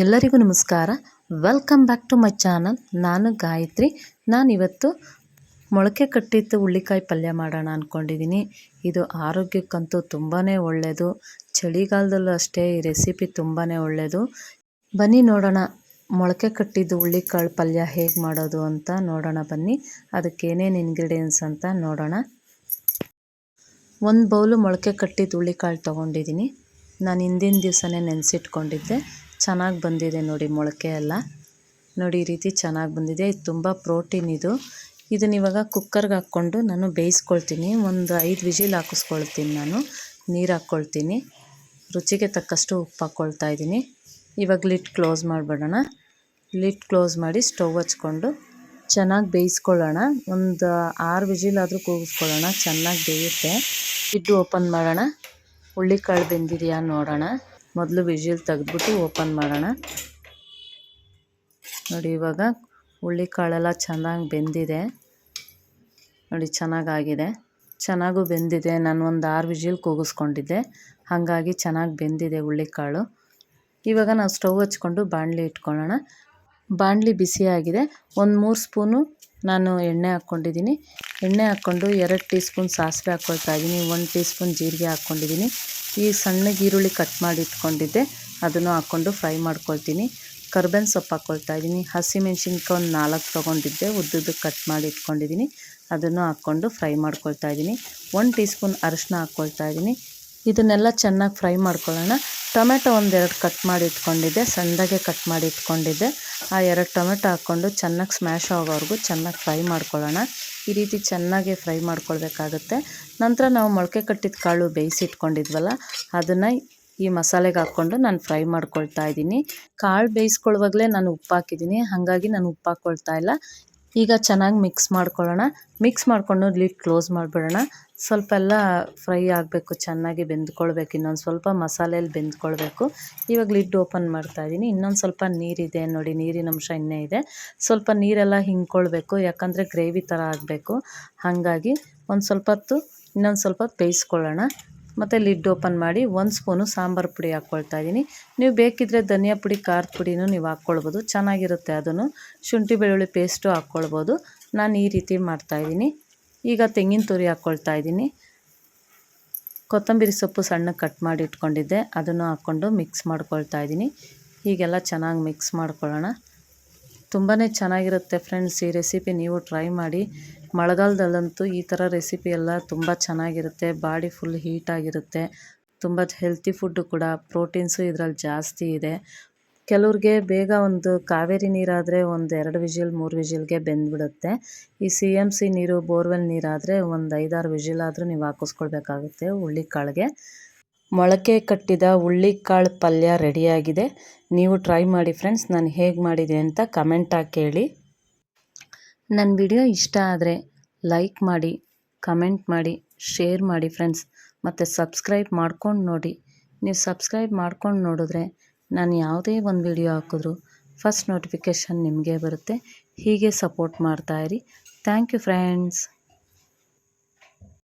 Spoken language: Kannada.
ಎಲ್ಲರಿಗೂ ನಮಸ್ಕಾರ. Welcome back to my channel ನಾನು ಗಾಯತ್ರಿ. ನಾನಿವತ್ತು ಮೊಳಕೆ ಕಟ್ಟಿದ್ದು ಹುಳ್ಳಿಕಾಯಿ ಪಲ್ಯ ಮಾಡೋಣ ಅಂದ್ಕೊಂಡಿದ್ದೀನಿ ಇದು ಆರೋಗ್ಯಕ್ಕಂತೂ ತುಂಬಾ ಒಳ್ಳೆಯದು ಚಳಿಗಾಲದಲ್ಲೂ ಅಷ್ಟೇ ಈ ರೆಸಿಪಿ ತುಂಬಾ ಒಳ್ಳೆಯದು ಬನ್ನಿ ನೋಡೋಣ ಮೊಳಕೆ ಕಟ್ಟಿದ್ದು ಹುಳ್ಳಿಕಾಳು ಪಲ್ಯ ಹೇಗೆ ಮಾಡೋದು ಅಂತ ನೋಡೋಣ ಬನ್ನಿ. ಅದಕ್ಕೇನೇನು ಇಂಗ್ರೀಡಿಯೆಂಟ್ಸ್ ಅಂತ ನೋಡೋಣ. ಒಂದು ಬೌಲು ಮೊಳಕೆ ಕಟ್ಟಿದ್ದು ಹುಳ್ಳಿಕಾಳು ತೊಗೊಂಡಿದ್ದೀನಿ. ನಾನು ಹಿಂದಿನ ದಿವಸನೇ ನೆನೆಸಿಟ್ಕೊಂಡಿದ್ದೆ. ಚೆನ್ನಾಗಿ ಬಂದಿದೆ ನೋಡಿ ಮೊಳಕೆ ಎಲ್ಲ. ನೋಡಿ ಈ ರೀತಿ ಚೆನ್ನಾಗಿ ಬಂದಿದೆ. ಇದು ತುಂಬ ಪ್ರೋಟೀನ್ ಇದು. ಇದನ್ನ ಇವಾಗ ಕುಕ್ಕರ್ಗೆ ಹಾಕ್ಕೊಂಡು ನಾನು ಬೇಯಿಸ್ಕೊಳ್ತೀನಿ. ಒಂದು ಐದು ವಿಜಿಲ್ ಹಾಕಿಸ್ಕೊಳ್ತೀನಿ ನಾನು. ನೀರು ಹಾಕ್ಕೊಳ್ತೀನಿ. ರುಚಿಗೆ ತಕ್ಕಷ್ಟು ಉಪ್ಪು ಹಾಕ್ಕೊಳ್ತಾ ಇದ್ದೀನಿ. ಇವಾಗ ಲಿಟ್ ಕ್ಲೋಸ್ ಮಾಡಿಬಿಡೋಣ. ಲಿಟ್ ಕ್ಲೋಸ್ ಮಾಡಿ ಸ್ಟವ್ ಹಚ್ಕೊಂಡು ಚೆನ್ನಾಗಿ ಬೇಯಿಸ್ಕೊಳ್ಳೋಣ. ಒಂದು ಆರು ವಿಜಿಲ್ ಆದರೂ ಕೂಗಿಸ್ಕೊಳ್ಳೋಣ. ಚೆನ್ನಾಗಿ ಬೇಯುತ್ತೆ. ಇದ್ದು ಓಪನ್ ಮಾಡೋಣ. ಹುಳ್ಳಿಕಾಳು ಬೆಂದಿದೆಯಾ ನೋಡೋಣ. ಮೊದಲು ವಿಜಿಲ್ ತೆಗೆದ್ಬಿಟ್ಟು ಓಪನ್ ಮಾಡೋಣ. ನೋಡಿ, ಇವಾಗ ಹುಳ್ಳಿಕಾಳೆಲ್ಲ ಚೆನ್ನಾಗಿ ಬೆಂದಿದೆ. ನೋಡಿ, ಚೆನ್ನಾಗಾಗಿದೆ. ಚೆನ್ನಾಗೂ ಬೆಂದಿದೆ. ನಾನು ಒಂದು ಆರು ವಿಜಿಲ್ ಕೂಗಿಸ್ಕೊಂಡಿದ್ದೆ. ಹಾಗಾಗಿ ಚೆನ್ನಾಗಿ ಬೆಂದಿದೆ ಹುಳ್ಳಿಕಾಳು ಇವಾಗ ನಾವು ಸ್ಟವ್ ಹಚ್ಕೊಂಡು ಬಾಣಲಿ ಇಟ್ಕೊಳ್ಳೋಣ. ಬಾಣಲಿ ಬಿಸಿಯಾಗಿದೆ. ಒಂದು ಮೂರು ಸ್ಪೂನು ನಾನು ಎಣ್ಣೆ ಹಾಕ್ಕೊಂಡಿದ್ದೀನಿ. ಎಣ್ಣೆ ಹಾಕ್ಕೊಂಡು ಎರಡು ಟೀ ಸ್ಪೂನ್ ಸಾಸಿವೆ ಹಾಕ್ಕೊಳ್ತಾ ಇದ್ದೀನಿ ಒಂದು ಟೀ ಸ್ಪೂನ್ ಜೀರಿಗೆ ಹಾಕ್ಕೊಂಡಿದ್ದೀನಿ ಈ ಸಣ್ಣಗೆ ಈರುಳ್ಳಿ ಕಟ್ ಮಾಡಿ ಇಟ್ಕೊಂಡಿದ್ದೆ. ಅದನ್ನು ಹಾಕ್ಕೊಂಡು ಫ್ರೈ ಮಾಡ್ಕೊಳ್ತೀನಿ. ಕರ್ಬೇವಿನ ಸೊಪ್ಪು ಹಾಕ್ಕೊಳ್ತಾ ಇದ್ದೀನಿ. ಹಸಿಮೆಣ್ಸಿನ್ಕಾಯಿ ಒಂದು ನಾಲ್ಕು ತೊಗೊಂಡಿದ್ದೆ. ಉದ್ದುದ್ದಕ್ಕೆ ಕಟ್ ಮಾಡಿ ಇಟ್ಕೊಂಡಿದ್ದೀನಿ. ಅದನ್ನು ಹಾಕ್ಕೊಂಡು ಫ್ರೈ ಮಾಡ್ಕೊಳ್ತಾ ಇದ್ದೀನಿ. ಒಂದು ಟೀ ಸ್ಪೂನ್ ಅರಿಶಿನ ಹಾಕ್ಕೊಳ್ತಾ ಇದ್ದೀನಿ. ಇದನ್ನೆಲ್ಲ ಚೆನ್ನಾಗಿ ಫ್ರೈ ಮಾಡ್ಕೊಳ್ಳೋಣ. ಟೊಮೆಟೊ ಒಂದೆರಡು ಕಟ್ ಮಾಡಿ ಇಟ್ಕೊಂಡಿದ್ದೆ. ಸಣ್ಣದಾಗೆ ಕಟ್ ಮಾಡಿ ಇಟ್ಕೊಂಡಿದ್ದೆ. ಆ ಎರಡು ಟೊಮೆಟೊ ಹಾಕ್ಕೊಂಡು ಚೆನ್ನಾಗಿ ಸ್ಮ್ಯಾಶ್ ಆಗೋವರೆಗೂ ಚೆನ್ನಾಗಿ ಫ್ರೈ ಮಾಡ್ಕೊಳ್ಳೋಣ. ಈ ರೀತಿ ಚೆನ್ನಾಗಿ ಫ್ರೈ ಮಾಡ್ಕೊಳ್ಬೇಕಾಗುತ್ತೆ. ನಂತರ ನಾವು ಮೊಳಕೆ ಕಟ್ಟಿದ ಕಾಳು ಬೇಯಿಸಿಟ್ಕೊಂಡಿದ್ವಲ್ಲ, ಅದನ್ನು ಈ ಮಸಾಲೆಗೆ ಹಾಕ್ಕೊಂಡು ನಾನು ಫ್ರೈ ಮಾಡ್ಕೊಳ್ತಾ ಇದ್ದೀನಿ. ಕಾಳು ಬೇಯಿಸ್ಕೊಳ್ಳುವಾಗಲೇ ನಾನು ಉಪ್ಪು ಹಾಕಿದ್ದೀನಿ, ಹಾಗಾಗಿ ನಾನು ಉಪ್ಪು ಹಾಕ್ಕೊಳ್ತಾ ಇಲ್ಲ. ಈಗ ಚೆನ್ನಾಗಿ ಮಿಕ್ಸ್ ಮಾಡ್ಕೊಳ್ಳೋಣ. ಮಿಕ್ಸ್ ಮಾಡಿಕೊಂಡು ಲಿಡ್ ಕ್ಲೋಸ್ ಮಾಡಿಬಿಡೋಣ. ಸ್ವಲ್ಪ ಎಲ್ಲ ಫ್ರೈ ಆಗಬೇಕು, ಚೆನ್ನಾಗಿ ಬೆಂದ್ಕೊಳ್ಬೇಕು, ಇನ್ನೊಂದು ಸ್ವಲ್ಪ ಮಸಾಲೆಯಲ್ಲಿ ಬೆಂದ್ಕೊಳ್ಬೇಕು. ಇವಾಗ ಲಿಡ್ ಓಪನ್ ಮಾಡ್ತಾಯಿದ್ದೀನಿ ಇನ್ನೊಂದು ಸ್ವಲ್ಪ ನೀರಿದೆ ನೋಡಿ, ನೀರಿನ ಅಂಶ ಇನ್ನೇ ಇದೆ. ಸ್ವಲ್ಪ ನೀರೆಲ್ಲ ಹಿಂಗ್ಕೊಳ್ಬೇಕು ಯಾಕಂದರೆ ಗ್ರೇವಿ ಥರ ಆಗಬೇಕು. ಹಾಗಾಗಿ ಒಂದು ಸ್ವಲ್ಪ ಹೊತ್ತು ಇನ್ನೊಂದು ಸ್ವಲ್ಪ ಬೇಯಿಸ್ಕೊಳ್ಳೋಣ. ಮತ್ತು ಲಿಡ್ ಓಪನ್ ಮಾಡಿ ಒಂದು ಸ್ಪೂನು ಸಾಂಬಾರು ಪುಡಿ ಹಾಕ್ಕೊಳ್ತಾ ಇದ್ದೀನಿ ನೀವು ಬೇಕಿದ್ದರೆ ಧನಿಯಾ ಪುಡಿ, ಖಾರದ ಪುಡಿನೂ ನೀವು ಹಾಕ್ಕೊಳ್ಬೋದು ಚೆನ್ನಾಗಿರುತ್ತೆ ಅದನ್ನು. ಶುಂಠಿ ಬೆಳ್ಳುಳ್ಳಿ ಪೇಸ್ಟು ಹಾಕ್ಕೊಳ್ಬೋದು ನಾನು ಈ ರೀತಿ ಮಾಡ್ತಾಯಿದ್ದೀನಿ ಈಗ ತೆಂಗಿನ ತುರಿ ಹಾಕ್ಕೊಳ್ತಾ ಇದ್ದೀನಿ. ಕೊತ್ತಂಬರಿ ಸೊಪ್ಪು ಸಣ್ಣಗೆ ಕಟ್ ಮಾಡಿ ಇಟ್ಕೊಂಡಿದ್ದೆ. ಅದನ್ನು ಹಾಕ್ಕೊಂಡು ಮಿಕ್ಸ್ ಮಾಡ್ಕೊಳ್ತಾ ಇದ್ದೀನಿ. ಹೀಗೆಲ್ಲ ಚೆನ್ನಾಗಿ ಮಿಕ್ಸ್ ಮಾಡ್ಕೊಳ್ಳೋಣ. ತುಂಬಾ ಚೆನ್ನಾಗಿರುತ್ತೆ ಫ್ರೆಂಡ್ಸ್ ಈ ರೆಸಿಪಿ ನೀವು ಟ್ರೈ ಮಾಡಿ. ಮಳೆಗಾಲದಲ್ಲಂತೂ ಈ ಥರ ರೆಸಿಪಿ ಎಲ್ಲ ತುಂಬ ಚೆನ್ನಾಗಿರುತ್ತೆ. ಬಾಡಿ ಫುಲ್ ಹೀಟಾಗಿರುತ್ತೆ ತುಂಬ ಹೆಲ್ತಿ ಫುಡ್ಡು ಕೂಡ. ಪ್ರೋಟೀನ್ಸು ಇದರಲ್ಲಿ ಜಾಸ್ತಿ ಇದೆ. ಕೆಲವ್ರಿಗೆ ಬೇಗ ಒಂದು ಕಾವೇರಿ ನೀರಾದರೆ ಒಂದು ಎರಡು ವಿಜಿಲ್, ಮೂರು ವಿಜಿಲ್ಗೆ ಬೆಂದ್ಬಿಡುತ್ತೆ. ಈ ಸಿ ಎಂ ಸಿ ನೀರು, ಬೋರ್ವೆಲ್ ನೀರಾದರೆ ಒಂದು ಐದಾರು ವಿಜಿಲ್ ಆದರೂ ನೀವು ಹಾಕಿಸ್ಕೊಳ್ಬೇಕಾಗುತ್ತೆ ಹುಳ್ಳಿಕಾಳಿಗೆ ಮೊಳಕೆ ಕಟ್ಟಿದ ಹುಳ್ಳಿಕಾಳು ಪಲ್ಯ ರೆಡಿಯಾಗಿದೆ. ನೀವು ಟ್ರೈ ಮಾಡಿ ಫ್ರೆಂಡ್ಸ್, ನಾನು ಹೇಗೆ ಮಾಡಿದೆ ಅಂತ ಕಮೆಂಟ್ ಹಾಕಿ ಹೇಳಿ ನನ್ನ ವಿಡಿಯೋ ಇಷ್ಟ ಆದರೆ ಲೈಕ್ ಮಾಡಿ, ಕಮೆಂಟ್ ಮಾಡಿ, ಶೇರ್ ಮಾಡಿ ಫ್ರೆಂಡ್ಸ್. ಮತ್ತು ಸಬ್ಸ್ಕ್ರೈಬ್ ಮಾಡ್ಕೊಂಡು ನೋಡಿ. ನೀವು ಸಬ್ಸ್ಕ್ರೈಬ್ ಮಾಡ್ಕೊಂಡು ನೋಡಿದ್ರೆ ನಾನು ಯಾವುದೇ ಒಂದು ವಿಡಿಯೋ ಹಾಕಿದ್ರು ಫಸ್ಟ್ ನೋಟಿಫಿಕೇಷನ್ ನಿಮಗೆ ಬರುತ್ತೆ. ಹೀಗೆ ಸಪೋರ್ಟ್ ಮಾಡ್ತಾಯಿರಿ ಥ್ಯಾಂಕ್ ಯು ಫ್ರೆಂಡ್ಸ್.